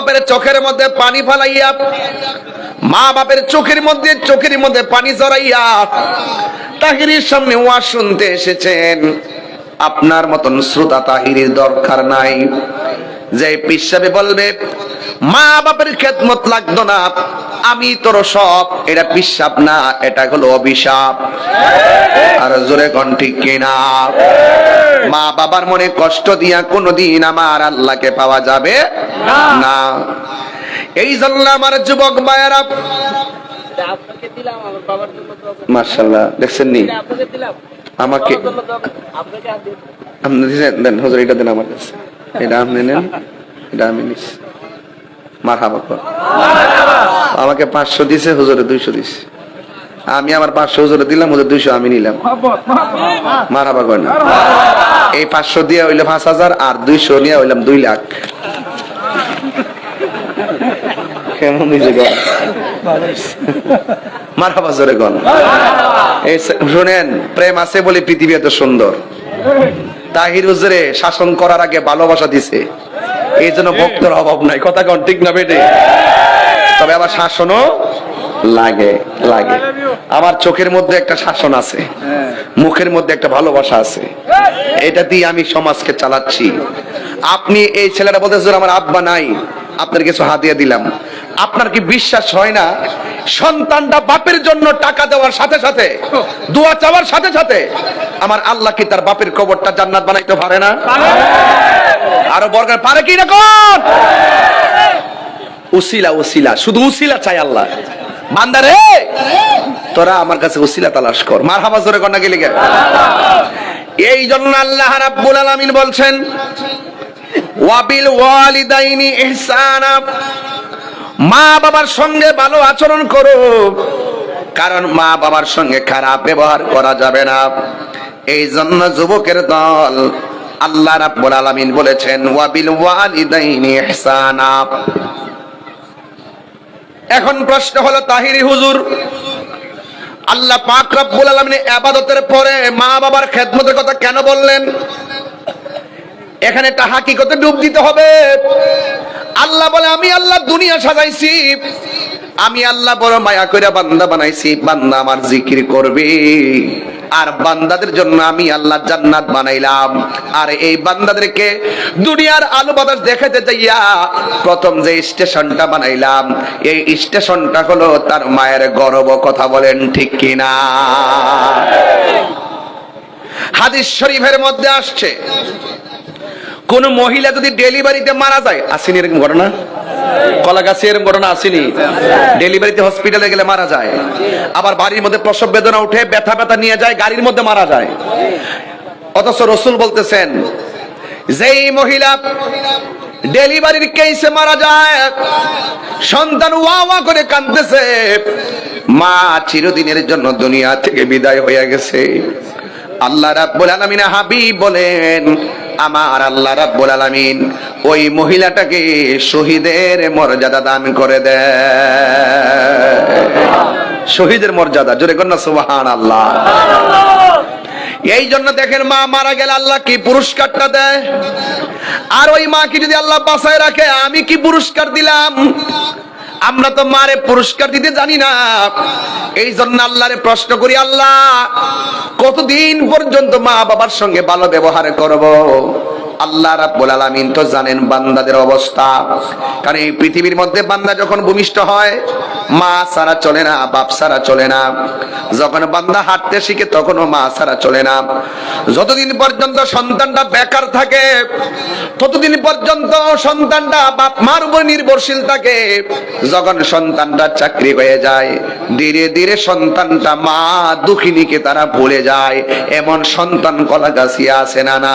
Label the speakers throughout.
Speaker 1: বাপের চোখের মধ্যে পানি ফালাইয়া মা বাপের চোখের মধ্যে চোখের মধ্যে পানি জড়াইয়া তাহিরির সামনে ওয়া শুনতে এসেছেন। আপনার মতন শ্রোতা তাহিরির দরকার নাই। যে পিসাবে বলবে মা বাপের খেদমত লাগতো না আমি তোর সব এটা পিসাব না এটা হলো অভিশাপ। আর জোরে কন ঠিক কিনা? মা বাবার মনে কষ্ট দিয়া কোনোদিন আমার আল্লাহকে পাওয়া যাবে না। এই জন্য আমার যুবক মায়েরা। মার্শাল্লাহ দেখছেন নি? আমাকে আপনি দেন হুজুর এটা দেন আমার কাছে। এটা আপনি নেন আমাকে পাঁচশো দিছে, হুজুরে দুইশো দিছে। আমি আমার পাঁচশো হুজুরে দিলাম, হুজুর দুইশো আমি নিলাম। মার হাবা করেন এই পাঁচশো দিয়ে হইলে পাঁচ হাজার, আর দুইশো নিয়ে হইলাম দুই লাখ। কেমন হয়েছে গো? এই শুনেন, প্রেম আছে বলে পৃথিবী এত সুন্দর। তাহির হুজুরে শাসন করার আগে ভালোবাসা দিছে। এই জন্য ভক্তের অভাব নাই। কথা কন ঠিক না বেটে তবে আবার শাসনও লাগে লাগে। আমার চোখের মধ্যে একটা শাসন আছে মুখের মধ্যে একটা ভালোবাসা আছে। এটা দিয়ে আমি সমাজকে চালাচ্ছি। আপনি এই ছেলেটা বলতে হুজুর, আমার আব্বা নাই। আপনার কিছু হাতিয়ে দিলাম। আপনার কি বিশ্বাস হয় না? সন্তানটা বাপের জন্য টাকা দেওয়ার সাথে সাথে, দোয়া চাওয়ার সাথে সাথে আমার আল্লাহ কি তার বাপের কবরটা জান্নাত বানাইতে পারে না? আরও বর্গার পারে কি রকম উসিলা উসিলা, শুধু উসিলা চাই আল্লাহ। বান্দারে, তোরা আমার কাছে উসিলা তালাশ কর। মার হাবা জোরে কন্যা গেলে এই জন্য আল্লাহ রাব্বুল আলামিন বলছেন, ওয়াবিল ওয়ালিদাইনি ইহসানা। মা বাবার সঙ্গে ভালো আচরণ করো। কারণ মা বাবার সঙ্গে খারাপ ব্যবহার করা যাবে না। এই জন্য যুবকের দল আল্লাহ রাব্বুল আলামিন বলেছেন, ওয়াবিল ওয়ালিদাইনি ইহসানা। এখন প্রশ্ন হলো তাহিরি হুজুর, আল্লাহ পাক রব্বুল আলামিন ইবাদতের পরে মা বাবার খেদমতের কথা কেন বললেন? এখানে একটা হাকিকতে ডুব দিতে হবে। আল্লাহ বলে, আমি আল্লাহ দুনিয়া সাজাইছি। আমি আল্লাহ বড় মায়া কইরা বান্দা বানাইছি। বান্দা আমার জিকির করবে। আর বান্দাদের জন্য আমি আল্লাহ জান্নাত বানাইলাম। আর এই বান্দাদেরকে দুনিয়ার আলো বাতাস দেখাতে যাইয়া প্রথম যে স্টেশনটা বানাইলাম, এই স্টেশনটা হলো তার মায়ের গর্ব কথা বলেন ঠিক কিনা? হাদিস শরীফের মধ্যে আসছে কোন মহিলা যদি ডেলিভারিতে মারা যায়, আসেনি এরকম ঘটনা? কলাগাছি এরকম ঘটনা আসেনি। ডেলিভারিতে হসপিটালে গেলে মারা যায়। আবার বাড়ির মধ্যে প্রসব বেদনা উঠে ব্যথা ব্যথা নিয়ে যায়, গাড়ির মধ্যে মারা যায়। অথচ রসুল বলতেছেন, যেই মহিলা ডেলিভারির কেসে মারা যায়, সন্তান ওয়া ওয়া করে কাঁদতেছে, মা চিরদিনের জন্য দুনিয়া থেকে বিদায় হয়ে গেছে। আল্লাহ রাব্বুল আলামিন হাবিব বলেন আমার আল্লাহ রাব্বুল আলামিন ওই মহিলাটাকে শহীদের মর্যাদা দান করে দেয় শহীদের মর্যাদা, জোরে কন্যা সুবহান আল্লাহ এই জন্য দেখেন মা মারা গেলে আল্লাহ কি পুরস্কারটা দেয়? আর ওই মাকে যদি আল্লাহ বাসায় রাখে, আমি কি পুরস্কার দিলাম? আমরা তো মারে পুরস্কার দিতে জানি না। এই জন্য আল্লাহরে প্রশ্ন করি, আল্লাহ, কতদিন পর্যন্ত মা বাবার সঙ্গে ভালো ব্যবহার করব? আল্লাহ রাব্বুল আলামিন তো জানেন বান্দাদের অবস্থা। কারণ এই পৃথিবীর মধ্যে বান্দা যখন ভূমিষ্ঠ হয়, মা সারা চলে না, বাপ সারা চলে না। যখন বান্দা হাঁটতে শিখে, তখনও মা সারা চলে না। যতদিন পর্যন্ত সন্তানটা বেকার থাকে, ততদিন পর্যন্ত সন্তানটা বাপ মার উপর নির্ভরশীল থাকে, যখন সন্তানটা চাকরি হয়ে যায়, ধীরে ধীরে সন্তানটা মা দুঃখিনীকে তারা ভুলে যায়, এমন সন্তান কলা গাছিয়া আছে না না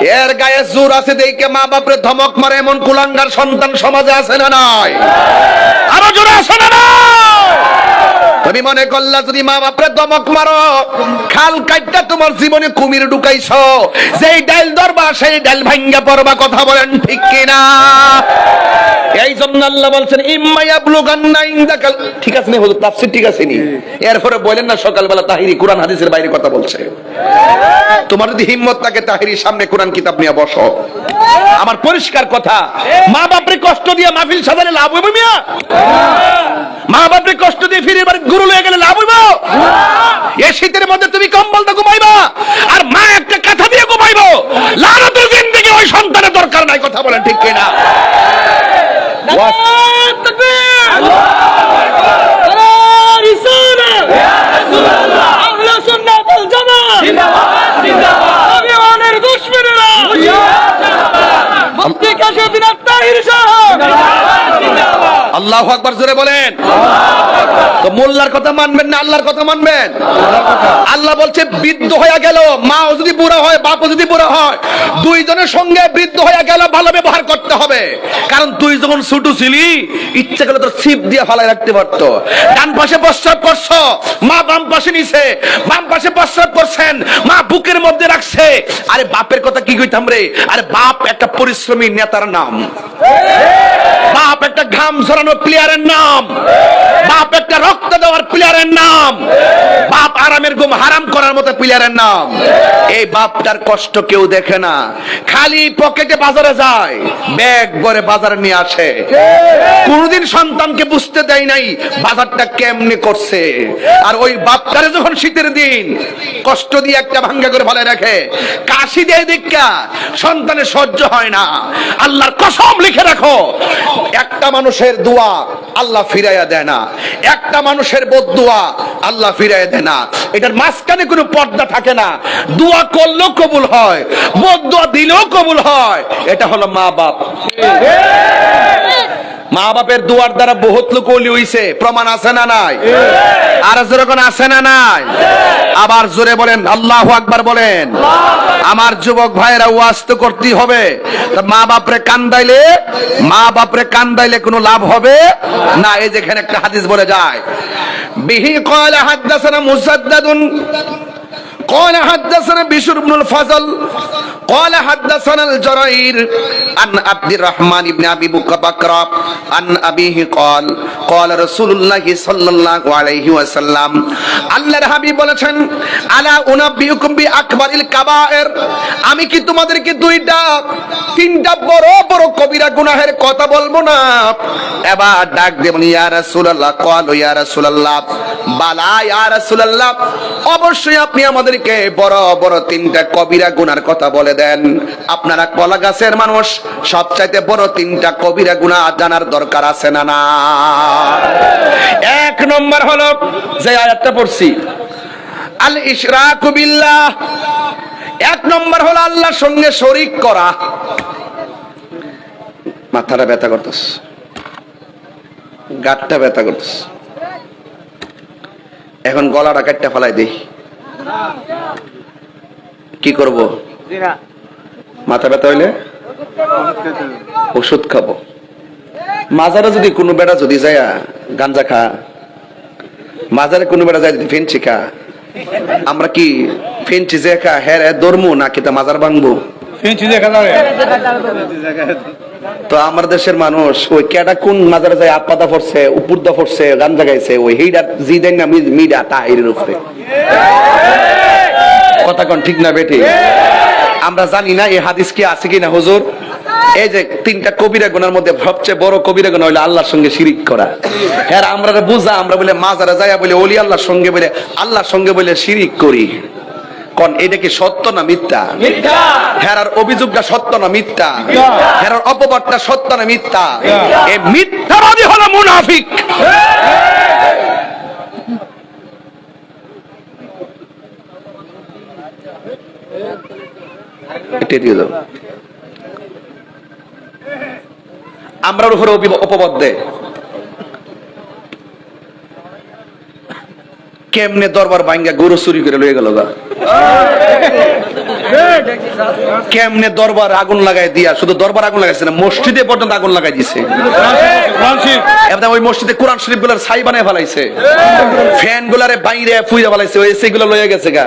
Speaker 1: এর গায়ে জোর আছে দেখে মা বাপরে ধমক মারে, এমন কুলাঙ্গার সন্তান সমাজে আছে না নাই? আরও জোরে আছে না নাই? তুমি মনে করলা যদি মা বাপরে দমক মারো, খাল কাটটা তোমার জীবনে কুমির ঢুকাইছ। যেই ডাইল ধরবা, সেই ডাইল ভাঙ্গা পড়বা, কথা বলেন ঠিক কিনা? এই জন্য আল্লাহ বলছেন ইম্মাইয়া ব্লুগান্না ইনদাকাল ঠিক আছে নি হুজুর, তাফসীর ঠিক আছে নি? এরপরে বলেন না, সকালবেলা তাহিরি কোরআন হাদিসের বাইরে কথা বলছে। তোমার যদি হিম্মত থাকে তাহিরির সামনে কোরআন কিতাব নিয়ে বসো। আমার পরিষ্কার কথা, মা বাপরে কষ্ট দিয়ে মাহফিল সাজালে লাভ হবে মিয়া মা বাপরে কষ্ট দিয়ে ফিরে বাড়ি গুরু লয়ে গেলে লাভ হইব এই শীতের মধ্যে তুমি কম্বলটা ঘুমাইবা আর মা একটা কাঁথা দিয়ে ঘুমাইবো লালতুল জিন্দেগি ওই সন্তানের দরকার নাই কথা বলেন ঠিক কিনা? আল্লাহ আকবার জোরে বলেন। তো মোল্লার কথা মানবেন না আল্লাহর কথা মানবেন? আল্লাহ বলছে বৃদ্ধ হয়ে গেল, মাও যদি বুড়া হয়, বাপও যদি বুড়া হয়, দুইজনের সঙ্গে বৃদ্ধ হয়ে গেল, ভালো ব্যবহার করতে হবে। কারণ তুই যখন ছোট ছিলি, ইচ্ছা করলে তোর ছিপ দিয়ে ফালাই রাখতে পারতো। ডান পাশে প্রস্রাব করছ, মা বাম পাশে নিছে, বাম পাশে প্রস্রাব করছেন, মা বুকের মধ্যে রাখছে। আরে বাপের কথা কি কইতাম রে? আরে বাপ একটা পরিশ্রমী নেতার নাম। বাপ একটা ঘাম ঝরানো প্লেয়ারের নাম। বাপ একটা রক্ত দেওয়ার প্লেয়ারের নাম। বাপ আরামের ঘুম হারাম করার মতো প্লেয়ারের নাম? এই বাপটার কষ্ট কেউ দেখে না। খালি পকেটে বাজারে যায়, ব্যাগ ভরে বাজারে নিয়ে আসে। কোনদিন সন্তানকে বুঝতে দেয় নাই বাজারটা কেমনে করছে। আর ওই বাপটারে যখন শীতের দিন কষ্ট দিয়ে একটা ভাঙ্গা করে ফেলে রাখে, কাশি দিয়ে দীক্ষা, সন্তানের সহ্য হয় না। আল্লাহর কসম লিখে রাখো, একটা মানুষের দোয়া আল্লাহ ফিরাইয়া দেয় না। একটা মানুষের বদুয়া আল্লাহ ফিরাইয়া দেয় না। এটার মাঝখানে কোনো পর্দা থাকে না। দোয়া করলেও কবুল হয় বদুয়া দিলেও কবুল হয়। এটা হলো মা বাপ। মা বাপের দুয়ার দ্বারা বহুত লোক অলি হইছে। প্রমাণ আছে না নাই? আর যেরকম আছে না নাই? আবার জোরে বলেন আল্লাহ আকবার বলেন। আমার যুবক ভাইরা ওয়াজ তো করতেই হবে। মা বাপরে কান কান্দাইলে মা বাপরে কান কান্দাইলে কোনো লাভ হবে? না এই যেখানে একটা হাদিস বলে যায় বিহি কয়লা হাদ্দাসানা মুসাদ্দাদুন। قال حدثنا بشر بن الفضل قال حدثنا الجرير عن عبد الرحمن بن ابي بكر عن ابيه قال قال رسول الله صلى الله عليه وسلم আল্লাহর হাবিব বলেছেন আলা উনাবিউকুম বি আকবারিল কাবায়ের আমি কি তোমাদেরকে দুইটা তিনটা বড় বড় কবিরা গুনাহের কথা বলবো না এবার ডাক দেবেন ইয়া রাসূলুল্লাহ ক্বালু ইয়া রাসূলুল্লাহ বালা ইয়া রাসূলুল্লাহ অবশ্যই আপনি আমাদেরকে বড় বড় তিনটা কবিরা গুনার কথা বলে দেন। আপনারা কলা গাছের মানুষ, সবচাইতে বড় তিনটা কবিরা গুনাহ জানার দরকার আছে না না? এক নম্বর হলো, যে আয়াতটা পড়ছি আল ইশরাকু বিল্লাহ। এক নম্বর হলো আল্লাহর সঙ্গে শরিক করা। মাথাটা ব্যথা করতেছ। গাটটা ব্যথা করতেছ। এখন গলাটা কাটটা ফেলাই দেই কি করব? মাথা ব্যথা হইলে? ওষুধ খাব। মাজারে যদি কোনো বেড়া যদি যায় গাঞ্জা খা। মাজারে কোনো বেড়া যায় যদি ফেন্সি খা। আমরা কি ফেন্সি যে খা হ্যাঁ দরমু না কি তা মাজার ভাঙবো? তো আমার দেশের মানুষ ওই কেডা কোন মাজারে যায় আপাদা পড়ছে উপরদা পড়ছে গান জাগাইছে ওই হেইডা জি দেন না মিডা তাহিরের উপরে। কথা কোন ঠিক না বেটি আমরা জানি না এই হাদিস কি আছে কিনা হুজুর? এই যে তিনটা কবিরা গুনার মধ্যে সবচেয়ে বড় কবিরা গুণা হইল আল্লাহর সঙ্গে শিরিক করা। হ্যাঁ আমরা বুঝা আমরা বলে মাজারে যাইয়া বলে ওলি আল্লাহর সঙ্গে বলে আল্লাহর সঙ্গে বলে শিরিক করি। কোন এটা কি সত্য না মিথ্যা? হেরার অভিযোগটা সত্য না মিথ্যা? হেরার অপবাদটা সত্য না মিথ্যা? এই মিথ্যাবাদী হলো মুনাফিক। এটা দিয়ে দাও। আমরা ওর উপরে অপি- অপবাদ দেয়। কেমনে দরবার ভাঙ্গা গরু চুরি করে লয়ে গেল গা? কেমনে দরবার আগুন লাগাই দিয়া? শুধু দরবার আগুন লাগাইছে না, মসজিদে পর্যন্ত আগুন লাগাই দিছে। এবার ওই মসজিদে কোরআন শরীফগুলার ছাই বানায় ফেলাইছে। ফ্যান গুলারে বাইরে ফুইরা ফেলাইছে, ওই এসি লয়ে গেছে গা।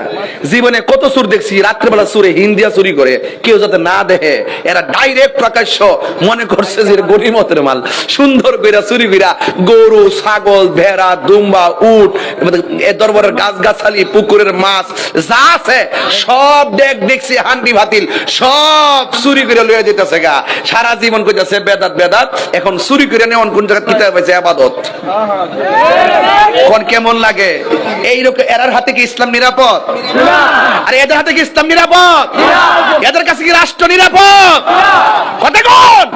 Speaker 1: জীবনে কত সুর দেখছি সুরে হিন্দিয়া চুরি করে, কেউ যাতে না দেখে, এরা ডাইরেক্ট প্রকাশ্য, মনে করছে যে গরিমতের মাল। সুন্দর কইরা চুরি কইরা গরু, ছাগল, ভেড়া, দুম্বা, উট, এ দরবারের গাছ গাছালি পুকুরের মাছ, যা আছে, সব দেখ দেখছি হান্ডি ভাতিল সব চুরি করে লইয়া যেতেছে গা। সারা জীবন কইতাছে, বেদাত বেদাত, এখন চুরি করে নেওয়ান কোন জায়গা কিতাব হয়েছে আবাদত। কোন কেমন লাগে? এইরকম এরার হাতে কি ইসলাম নিরাপদ? আরে এদের হাতে কি ইসলাম নিরাপদ? এদের কাছে কি রাষ্ট্র নিরাপদ? কথা কোন?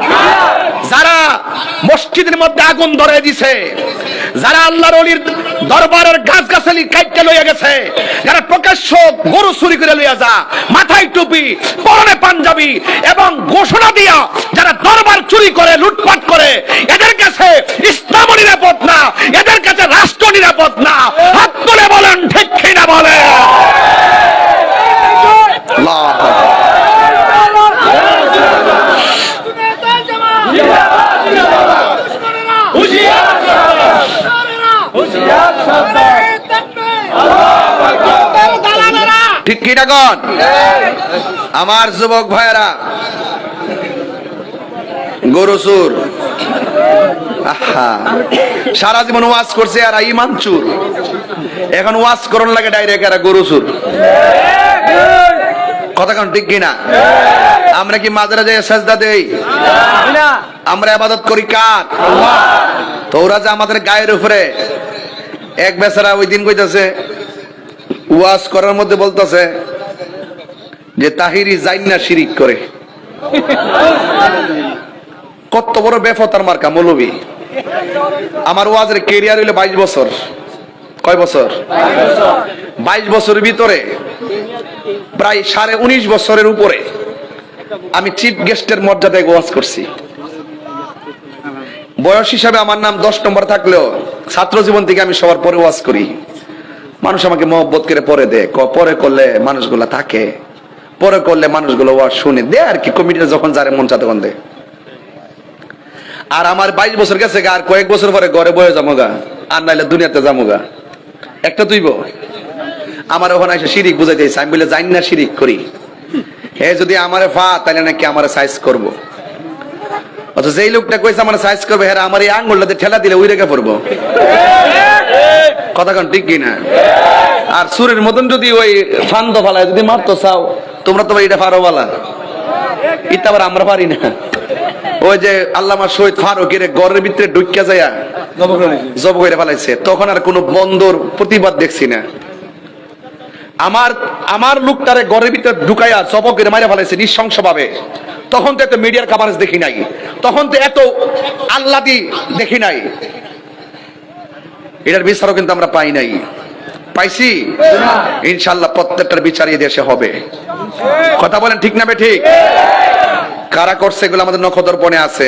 Speaker 1: যারা মসজিদের মধ্যে আগুন ধরে দিছে, যারা আল্লাহর অলির দরবারের গাছ গাছালি কাইটে লইয়া গেছে। যারা প্রকাশ্য গরু চুরি করে লইয়া যা, মাথায় টুপি, পরনে পাঞ্জাবি এবং ঘোষণা দিয়া যারা দরবার চুরি করে, লুটপাট করে, এদের কাছে ইসলাম নিরাপদ না, এদের কাছে রাষ্ট্র নিরাপদ না। হাত তুলে বলেন, ঠিক কিনা বলে ঠিক কিনা কন? আমার যুবক ভাইয়েরা, গরু চুর। সারা জীবন ওয়াজ করছে আর ইমান চুর। এখন ওয়াজ করন লাগে ডাইরেক্ট এরা গরু চুর। কথা কোন, ঠিক কিনা? আমরা কি মাঝে যে সাজদা দেই? আমরা আবাদত করি কার? তো ওরা যে আমাদের গায়ের উপরে এক বেচারা ওই দিন কইতাছে ওয়াজ করার মধ্যে বলতেছে যে তাহিরি জাইন্না শিরিক করে। কত বড় বেফতার মার্কা, মৌলবী। আমার ওয়াজের কেরিয়ার হইল বাইশ বছর। কয় বছর? বাইশ বছরের ভিতরে, প্রায় সাড়ে উনিশ বছরের উপরে আমি চিফ গেস্টের মর্যাদায় ওয়াজ করছি। বয়স হিসাবে আমার নাম দশ নম্বর থাকলেও ছাত্র জীবন থেকে আমি সবার পরে ওয়াজ করি। মানুষ আমাকে মহব্বত করে পরে দে। পরে করলে মানুষগুলা থাকে, পরে করলে মানুষগুলো ওয়াজ শুনে। দে আর কি কমিটিতে যখন যারে মন চা তখন দে। আর আমার বাইশ বছর গেছে আর কয়েক বছর পরে ঘরে বয়ে যাব গা, আর নাইলে দুনিয়াতে যাব গা। একটা তুইব? আমার ওখানে এসে শিরিক বুঝাইতে আমি বলে জানি না শিরিক করি। হে, যদি আমারে ফা তাহলে নাকি আমারে সাইজ করব। অথচ যেই লোকটা কইছে, আমার সাইজ করবে হ্যাঁ আমার এই আঙ্গুলটাতে ঠেলা দিলে ওই রেখে পড়ব। কথা কন, ঠিক কিনা আর সুরের মতন যদি ওই ফান্দ ফালায় যদি মারতো, চাও, তোমরা তো এটা পারো বলা। ইটা আবার আমরা পারি না। ওই যে আল্লামা শহীদ ফারুকের ঘরের ভিতরে ঢুকিয়া যায়া জব করে ফেলাইছে, তখন আর কোনো বন্দর প্রতিবাদ দেখছি না। আমার আমার লোকটারে ঘরের ভিতরে ঢুকাইয়া জব করে মারা ফেলাইছে নৃশংস ভাবে তখন তো এত মিডিয়ার কাভারেজ দেখি নাই। তখন তো এত আল্লাদি দেখি নাই। এটার বিচারও কিন্তু আমরা পাই নাই। পাইছি? ইনশাল্লাহ প্রত্যেকটার বিচার এই দেশে হবে। কথা বলেন ঠিক না ঠিক? কারা করছে এগুলো আমাদের নখদর্পণে আছে।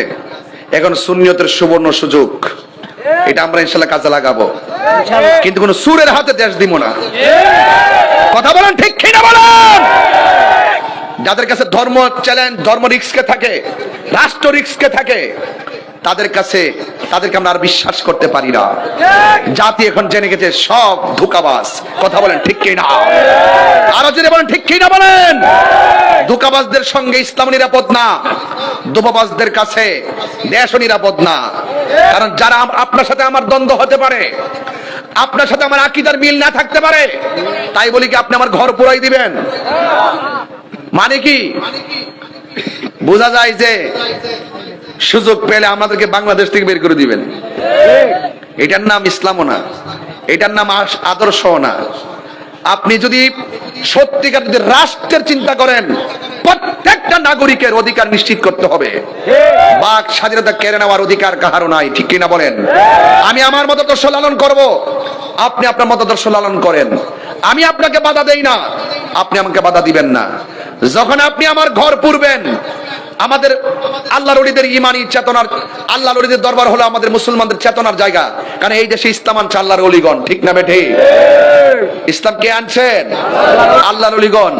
Speaker 1: এখন শূন্যতের সুবর্ণ সুযোগ। এটা আমরা ইনশাল্লাহ কাজে লাগাবো। কিন্তু কোন সুরের হাতে দেশ দিব না। কথা বলেন ঠিক কিনা বলেন? যাদের কাছে ধর্ম চ্যালেঞ্জ ধর্ম রিক্সকে থাকে, রাষ্ট্র রিক্সকে থাকে, তাদের কাছে, তাদেরকে আমরা আর বিশ্বাস করতে পারি না। জাতি এখন জেনে গেছে সব ধোকাবাজ। কথা বলেন ঠিক কি না আরও যদি বলেন ঠিক কি না বলেন? ধোকাবাজদের সঙ্গে ইসলাম নিরাপদ না ধোপাবাজদের কাছে দেশও নিরাপদ না। কারণ যারা আপনার সাথে আমার দ্বন্দ্ব হতে পারে, আপনার সাথে আমার আকিদার মিল না থাকতে পারে, তাই বলি কি আপনি আমার ঘর পুরাই দিবেন? মানে কি? বোঝা যায় যে সুযোগ পেলে আমাদেরকে বাংলাদেশ থেকে বের করে দিবেন। এটার নাম ইসলামও না, এটার নাম আদর্শও না। আপনি যদি সত্যিকার যদি রাষ্ট্রের চিন্তা করেন, প্রত্যেকটা নাগরিকের অধিকার নিশ্চিত করতে হবে। বাক স্বাধীনতা কেড়ে নেওয়ার অধিকার কাহারও নাই, ঠিক কিনা বলেন? আমি আমার মতাদর্শ লালন করব, আপনি আপনার মতাদর্শ লালন করেন। আমি আপনাকে বাধা দেই না, আপনি আমাকে বাধা দিবেন না। যখন আপনি আমার ঘর পুরবেন আমাদের আল্লাহর অলিদের ইমানি চেতনার আল্লাহ অলিদের দরবার হলো আমাদের মুসলমানদের চেতনার জায়গা। কারণ এই দেশে ইসলাম আনছে আল্লাহর অলিগণ ঠিক না বেঠে ইসলাম কে আনছেন? আল্লাহর অলিগণ।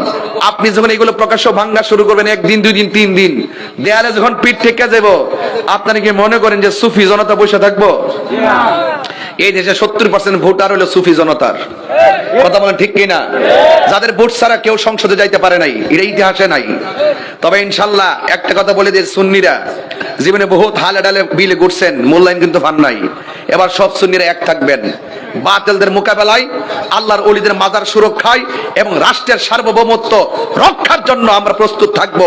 Speaker 1: আপনি যখন এগুলো প্রকাশ্য ভাঙ্গা শুরু করবেন, একদিন, দুই দিন, তিন দিন, দেয়ালে যখন পিঠ থেকে যাব, আপনারা কি মনে করেন যে সুফি জনতা বসে থাকব? এই দেশে সত্তর পার্সেন্ট ভোটার হলো সুফি জনতার। কথা বলেন ঠিক কিনা? যাদের ভোট ছাড়া কেউ সংসদে যাইতে পারে নাই এটা ইতিহাসে নাই। তবে ইনশাল্লাহ, একটা কথা বলে যে সুন্নিরা, জীবনে বহুত হালে ডালে বিলে ঘুরছেন, মূল্যায়ন কিন্তু পান নাই। এবার সব সুন্নিরা এক থাকবেন। বাতিলদের মোকাবেলায়, আল্লাহর অলিদের মাজার সুরক্ষায় এবং রাষ্ট্রের সার্বভৌমত্ব রক্ষার জন্য আমরা প্রস্তুত থাকব।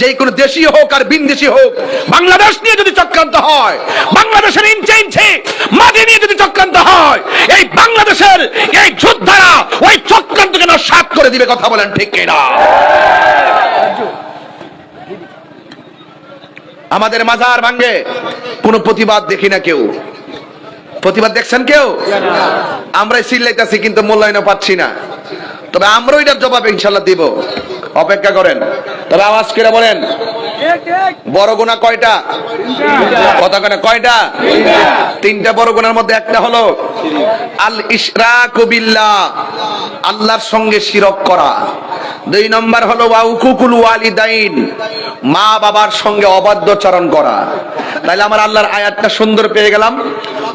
Speaker 1: যে কোনো দেশি হোক আর বিনদেশি হোক, বাংলাদেশ নিয়ে যদি চক্রান্ত হয়, বাংলাদেশের ইঞ্চে ইঞ্চে মাটি নিয়ে যদি চক্রান্ত হয়, এই বাংলাদেশের এই যোদ্ধারা ওই চক্রান্তকে সাত করে দিবে কথা বলেন ঠিক কিনা? আমাদের মাজার ভাঙ্গে কোনো প্রতিবাদ দেখি না কেউ। প্রতিবাদ দেখছেন কেউ? আমরা চিল্লাইতেছি কিন্তু মূল্যায়ন পাচ্ছি না। তবে আমরাও এটার জবাব ইনশাল্লাহ দিব। অপেক্ষা করেন। তবে আওয়াজ করে বলেন, বড় গুণা কয়টা? কথা কেন কয়টা? তিনটা বড় গুণার মধ্যে একটা হলো, আল ইশরাকু বিল্লাহ, আল্লাহর সঙ্গে শিরক করা। দুই নম্বর হলো ওয়াউকুকুল ওয়ালিদাইন মা বাবার সঙ্গে অবাধ্যচরণ করা। তাহলে আমার আল্লাহর আয়াতটা সুন্দর পেয়ে গেলাম।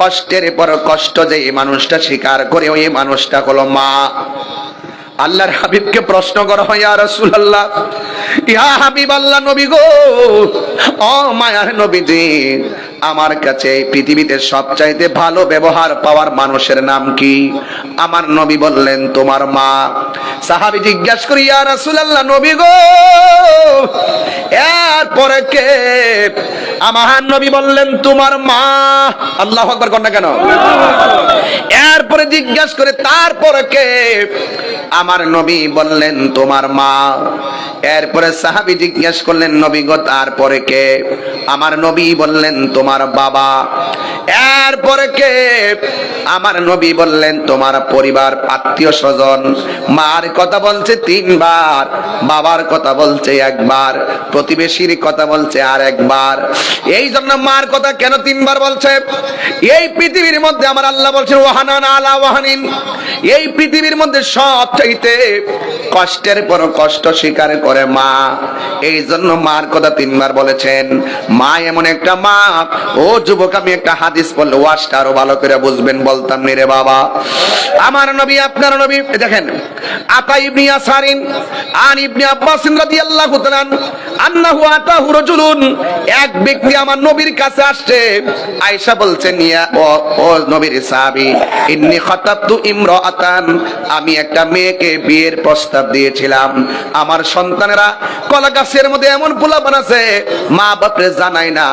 Speaker 1: কষ্টের পর কষ্ট যে এই মানুষটা স্বীকার করে ওই মানুষটা হলো মা। আল্লাহর হাবিবকে প্রশ্ন করা হয় ইয়া রাসূলুল্লাহ, ইয়া হাবিব আল্লাহ নবী গো, ও মায়ার নবীজি আমার কাছে পৃথিবীতে সবচাইতে ভালো ব্যবহার পাওয়ার মানুষের নাম কি? আমার নবী বললেন, তোমার মা। সাহাবী জিজ্ঞাসা করি, ইয়া রাসূলুল্লাহ, নবী গো। এরপরে কে? আমার নবী বললেন, তোমার মা। আল্লাহ আকবার না কেন? এরপরে জিজ্ঞাসা করে, তারপরে কে? আমার নবী বললেন, তোমার মা। এরপরে সাহাবী জিজ্ঞেস করলেন, নবী গো, তারপরে কে? আমার নবী বললেন, তোমার বাবা। এরপরে কে? আমার নবী বললেন, তোমার পরিবার আত্মীয় স্বজন। মার কথা বলছে তিনবার, বাবার কথা বলছে একবার, প্রতিবেশীর কথা বলছে আর একবার। এই জন্য মার কথা কেন তিনবার বলছে? এই পৃথিবীর মধ্যে আমার আল্লাহ বলছেন, ওয়াহানান আলা ওয়াহানিন। এই পৃথিবীর মধ্যে সব চাইতে কষ্টের পর কষ্ট স্বীকার করে মা। এই জন্য মার কথা তিনবার বলেছেন। মা এমন একটা মা ও যুবক, আমি একটা হাদিস বললে ওয়াজটা আরও ভালো করে বুঝবেন, বলতাম নি রে বাবা। আমার নবী, আপনার নবী দেখেন, আতা ইবনি আসারিন আন ইবনি আব্বাস রাদিয়াল্লাহু তাআলা আন্নাহু আতাহু রাজুলুন। এক ব্যক্তি আমার নবীর কাছে আসছে, আয়েশা বলছেন ইয়া ও ও নবীর সাহাবী, ইন্নী খাতাবতু ইমরাআতান, আমি একটা মেয়েকে বিয়ের প্রস্তাব দিয়েছিলাম। আমার সন্তানেরা কলা গাছের মধ্যে এমন পোলা বানাছে মা বাপরে জানাই না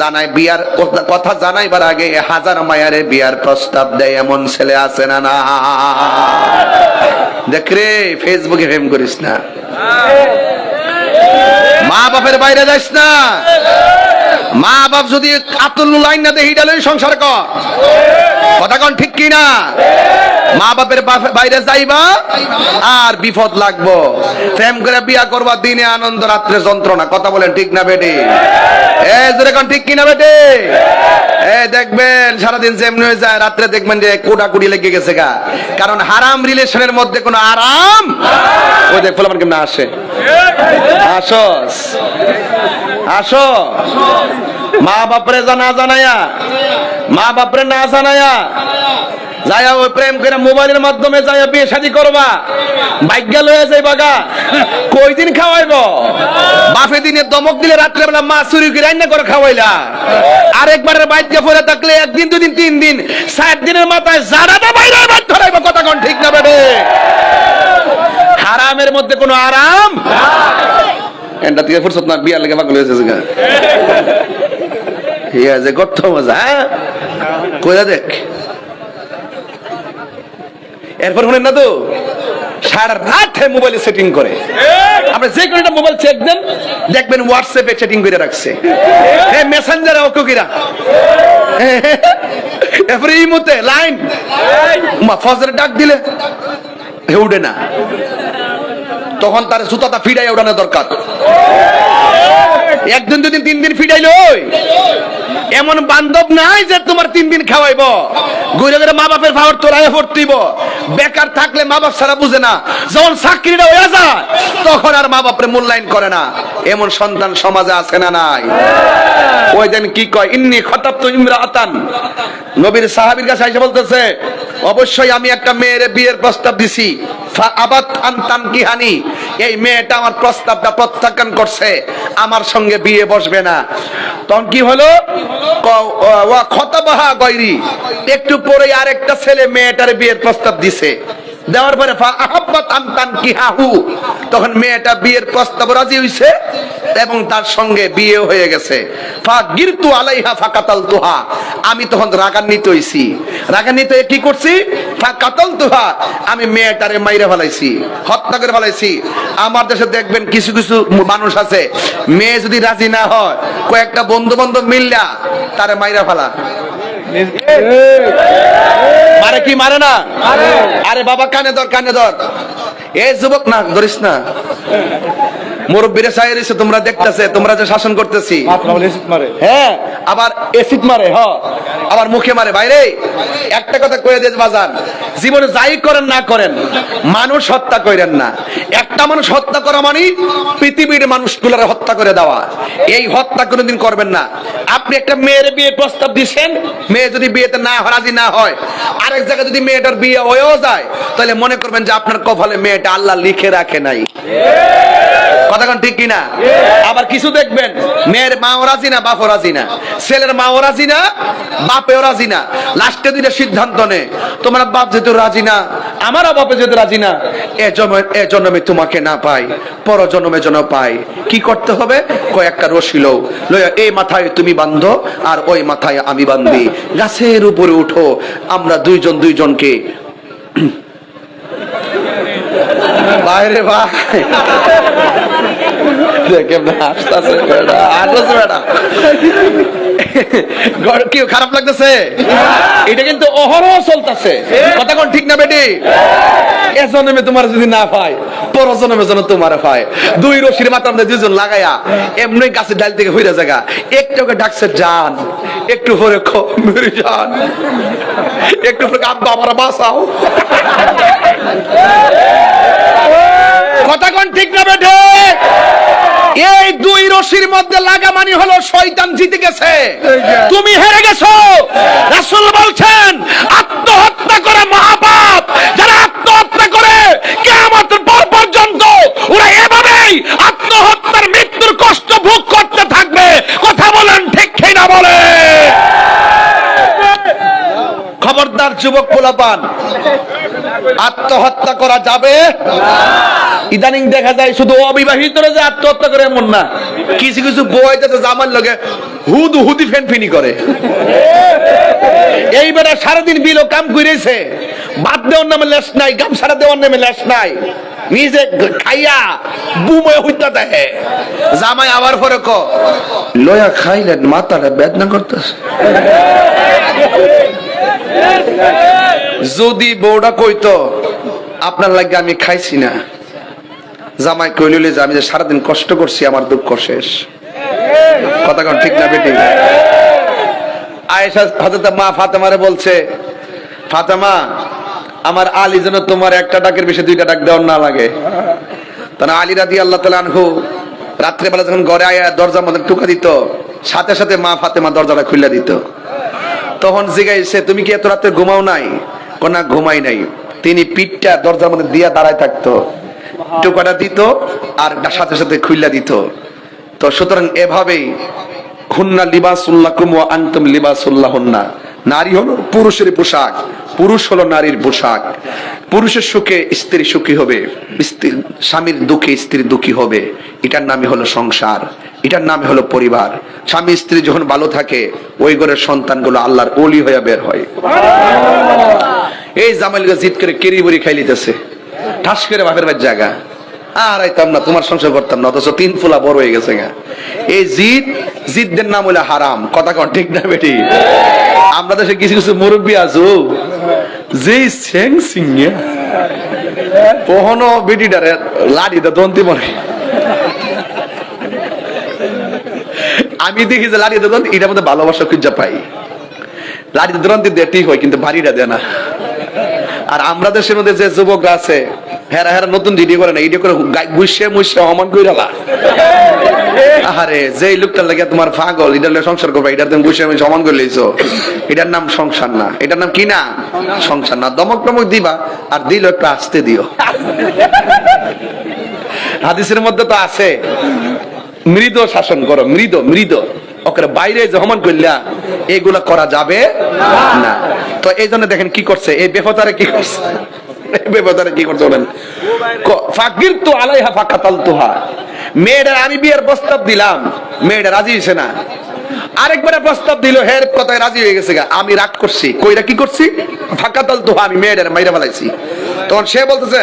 Speaker 1: জানাই বিয়ার কথা- জানাইবার আগে হাজার মায়ারে বিয়ার প্রস্তাব দেয়, এমন ছেলে আছে না না? দেখ রে ফেসবুকে ফেম করিস না। মা বাপের বাইরে যাইস না। মা বাপ যদি আতুল লাইন না হিডালই সংসার কর। কথা কন ঠিক কি না মা বাপের বাইরে যাইবা, আর বিপদ লাগবো। প্রেম করে বিয়া করবা, দিনে আনন্দ, রাত্রে যন্ত্রণা। কথা বলেন ঠিক না বেটি? এ, জোরে কন ঠিক কি না বেটি? এ, দেখবেন, সারাদিন যেমনি হয়ে যায়, রাত্রে দেখবেন যে কোটা কুড়ি লেগে গেছে গা। কারণ হারাম রিলেশনের মধ্যে কোনো আরাম ওই দেখ ফুল কেমন আসে। আসস আসো। মা বাপরে জানা জানায়া। মা বাপরে না জানায়া। যায়া ওই প্রেম করে মোবাইলের মাধ্যমে যায়া বিয়ে শাদি করবা। ভাগ্য লয়ে যাই বাগা কই দিন খাওয়াইব? বাপে দিনে দমক দিলে রাত্রে বেলা মা চুরি করে রান্না করে খাওয়াইলা। আরেকবারের বাইকে পরে থাকলে একদিন, দুদিন, তিন দিন সাত দিনের মাথায় জানাটা বাইরে বাদ ধরাইব। কথা কোন ঠিক না বেড়ে? হারামের মধ্যে কোনো আরাম? এন্ডা ফুরসত না, বিয়ার পাগল হয়েছে ইয়া যে কত মজা হ্যাঁ? কইরা দেখ। এরপর শুনেন না তো, সারা মোবাইলে সেটিং করে। আপনি যে কোনো একটা মোবাইল চেক দেন, দেখবেন হোয়াটসঅ্যাপে সেটিং করে রাখছে। হ্যাঁ মেসেঞ্জারে অকুকিরা এরপরে এই মতে লাইন মা ফজরে ডাক দিলে, হে উঠে না। তখন তার সুতাটা ফিরাই ওঠানো দরকার। একদিন, দুদিন, তিন দিন ফিরাইল এমন বান্ধব নাই যে তোমার তিন দিন খাওয়াইব। ঘুরে ঘুরে মা বাপের ভাবর তোরাই ভর্তিব। বেকার থাকলে মা বাপ সারা বুঝে না। যখন চাকরিটা হয়ে যায়, তখন আর মা বাপরে মূল্যায়ন করে না। এমন সন্তান সমাজে আছে না নাই। ওই দিন কি কয়, ইন্নি খতাব তো ইমরাতান। নবীর সাহাবীর কাছে এসে বলতেছে অবশ্যই আমি একটা মেয়ের বিয়ের প্রস্তাব দিছি। কিহানি এই মেয়েটা আমার প্রস্তাবটা প্রত্যাখ্যান করছে। আমার সঙ্গে বিয়ে বসবে না। তখন কি হলো? খতাবাহা গৈরি একটু পরে আরেকটা ছেলে মেয়েটার বিয়ের প্রস্তাব দিছে। দেওয়ার পরে তখন মেয়েটা বিয়ের প্রস্তাব রাজি এবং তার সঙ্গে বিয়ে হয়ে গেছে। আমি তখন রাগান্বিত হইছি। রাগান্বিত কি করছি? আমি মেয়েটারে মাইরে ফেলাইছি, হত্যা করে ফেলাইছি। আমার দেশে দেখবেন কিছু কিছু মানুষ আছে, মেয়ে যদি রাজি না হয়, কয়েকটা বন্ধু বান্ধব মিললা, তারে মাইরা ফেলা। মারে কি মারে না? আরে বাবা কানে ধর কানে ধর। এ যুবক না ধরিস না। মুরব্বীরে সাহের এসে তোমরা দেখতেছে তোমরা যে শাসন করতেছি। হ্যাঁ আবার এসিড মারে হ। আবার মুখে মারে বাইরে। একটা কথা কয়ে দিয়ে বাজান জীবনে যাই করেন না করেন মানুষ হত্যা করেন না। একটা মানুষ হত্যা করা মানে পৃথিবীর মানুষগুলোর হত্যা করে দেওয়া। এই হত্যা কোনোদিন করবেন না। আপনি একটা মেয়ের বিয়ে প্রস্তাব দিচ্ছেন মেয়ে যদি বিয়েতে না রাজি না হয় আরেক জায়গায় যদি মেয়েটার বিয়ে হয়েও যায় তাহলে মনে করবেন যে আপনার কপালে মেয়েটা আল্লাহ লিখে রাখে নাই। কথাখন ঠিক কিনা? আবার কিছু দেখবেন মেয়ের মাও রাজি না বাপও রাজি না ছেলের মাও রাজি না বাপেও রাজি না। লাস্টে দুইটা সিদ্ধান্ত নে তোমার বাপ যেহেতু রাজি না আমার বাপে যেহেতু রাজি না এ জন্মে এ জন্মে তোমাকে না পাই পর জন্মে যেন পাই। কি করতে হবে? কয়েকটা রশি লও লইয়া এই মাথায় তুমি বান্ধো আর ওই মাথায় আমি বান্ধি গাছের উপরে উঠো আমরা দুইজন দুইজনকে বাইরে ভাই। দেখে হাসতাছে বেটা। হাসতাছে বেটা। কেউ খারাপ লাগতেছে? এটা কিন্তু অহরহ চলতেছে। কথা কোন ঠিক না বেটি? এ জন্মে তোমার যদি না পায় পর জন্মে যেন তোমার পায়। দুই রশির মাথার মধ্যে দুজন লাগাইয়া এমনি গাছের ডাল থেকে হইরা জায়গা একটু ডাকছে, জান। একটু খ- মেরে যান একটু পরে আব্বা, আমার বাঁচাও। কথা কোন ঠিক না বেঠে এই দুই রশির মধ্যে লাগা মানে হলো শয়তান জিতে গেছে। তুমি হেরে গেছো। রাসূল বলছেন আত্মহত্যা করে মহাপাপ। যারা আত্মহত্যা করে কিয়ামতের পর পর্যন্ত ওরা এভাবেই আত্মহত্যার মৃত্যুর কষ্ট ভোগ করতে থাকবে। কথা বলেন ঠিক কি না বলে। খবরদার যুবক পোলাপান আত্মহত্যা করা যাবে? ইদানিং দেখা যায় শুধু অবিবাহিতরা যে আত্মহত্যা করে এমন না। কিছু কিছু বই যাতে জামার লগে হুদ হুদি ফেনফিনি করে। এই বেটা সারাদিন বিল কাম করেছে বাদ দেওয়ার নামে লেস নাই গামছাড়া দেওয়ার নামে লেস নাই। নিজে খাইয়া বুমে হইতা দেখে। জামাই আবার পরে ক, লয়া খাইলেন মাথাটা বেদনা করতেছে। যদি বউটা কইতো, আপনার লাগে আমি খাইছি না। জামাই কইলে যে আমি যে সারাদিন কষ্ট করছি, আমার দুঃখ শেষ। কথা কোন ঠিক না বেটি? আয়েশা হযরত মা ফাতেমারে বলছে, ফাতেমা, আমার আলী যেন তোমার একটা ডাকের বেশি দুইটা ডাক দেওয়ার না লাগে। তখন আলী রাদি আল্লাহ তালা আনহু রাত্রেবেলা যখন ঘরে আয়া দরজার মধ্যে টুকা দিত, সাথে সাথে মা ফাতেমা দরজাটা খুলে দিত। তখন জিগাইছে তুমি কি এত রাতে ঘুমাও নাই? কোনা ঘুমাই নাই। তিনি পিঠটা দরজার মধ্যে দিয়া দাঁড়ায় থাকতো। টোকাটা দিত আর সাথে সাথে খুইলা দিত। তো সুতরাং এভাবেই হুন্না লিবাসুল্লাহ কুম আন্তুম লিবাসুল্লাহ হুন্না নারী হলো পুরুষের পোশাক পুরুষ হলো নারীর পোশাক। পুরুষের সুখে স্ত্রী সুখী হবে স্বামীর দুঃখে স্ত্রী দুঃখী হবে। এটার নামই হলো সংসার এটার নামই হলো পরিবার। স্বামী স্ত্রী যখন ভালো থাকে ওই ঘরের সন্তানগুলো আল্লাহর অলি হয়ে বের হয়। এই জামাইলকে জিত করে কেরি বড়ি খাই লিতেছে ঠাস করে বাপের বাড়ির জায়গা। আর আইতাম না, তোমার সংসার করতাম না, অথচ তিন ফুলা বড় হয়ে গেছে গা। এই জিদ, জিদদের নাম হলো হারাম, কথা কন ঠিক না বেটি? আমরা দেশে কিছু কিছু মুরব্বী আছো যে সেং সিংহে পহনো বেটিটারে লাড়িতে দন্তি মরে আমি দেখি যে লাড়িতে দন্তি, এটার মধ্যে ভালোবাসা খুঁজা পাই। লাড়িতে দন্তি দেয় ঠিক হয়, কিন্তু বাড়িটা দেয় না। আর আমরা দেশের মধ্যে যে যুবকরা আছে হেরা হেরা নতুন ভিডিও করে না, ভিডিও করে গুইসে মুইসে অমান কইরালা। আরে যে লোকটার লাগে তোমার পাগল, এটার সংসার করবে, এটার তুমি গুইসে মুইসে অমান করে লইছো। এটার নাম সংসার না। এটার নাম কি না? সংসার না। দমক টমক দিবা আর দিল একটু আসতে দিও। হাদিসের মধ্যে তো আছে, মৃদ শাসন করো, মৃদ মৃদ। ওকে বাইরে জহমান করলা এগুলা করা যাবে না। তো এই জন্য দেখেন কি করছে, এই বেফতারে কি করছে? আমি রাগ করছি। কইরা কি করছি? ফাকাতাল তুহা আমি মেয়েটার মাইরা ফেলাইছি। তখন সে বলতেছে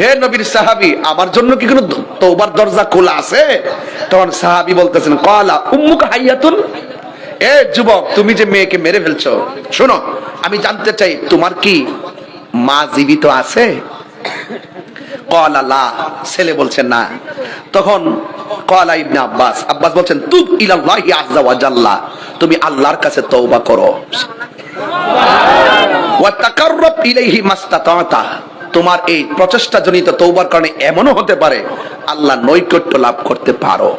Speaker 1: হে নবীর সাহাবি, আমার জন্য কি কোনো তওবার দরজা খোলা আছে? তখন সাহাবি বলতেছেন, কলা উম্মুকা হাইয়াতুন? এ যুবক, তুমি যে মেয়েকে মেরে ফেলছো, শোনো আমি জানতে চাই, তোমার কি মা জীবিত আছে? কলা, লা, ছেলে বলছে না। তখন কলা ইবনে আব্বাস আব্বাস বলছেন, তুব ইলাল্লাহি আযজা ওয়া জাল্লা, তুমি আল্লাহর কাছে তওবা করো। ওয়া তাকাররাব ইলাইহি তোমার এই প্রচেষ্টা জনিত তৌবার কারণে এমনও হতে পারে, আল্লাহ নৈকট্য লাভ করতে পারো।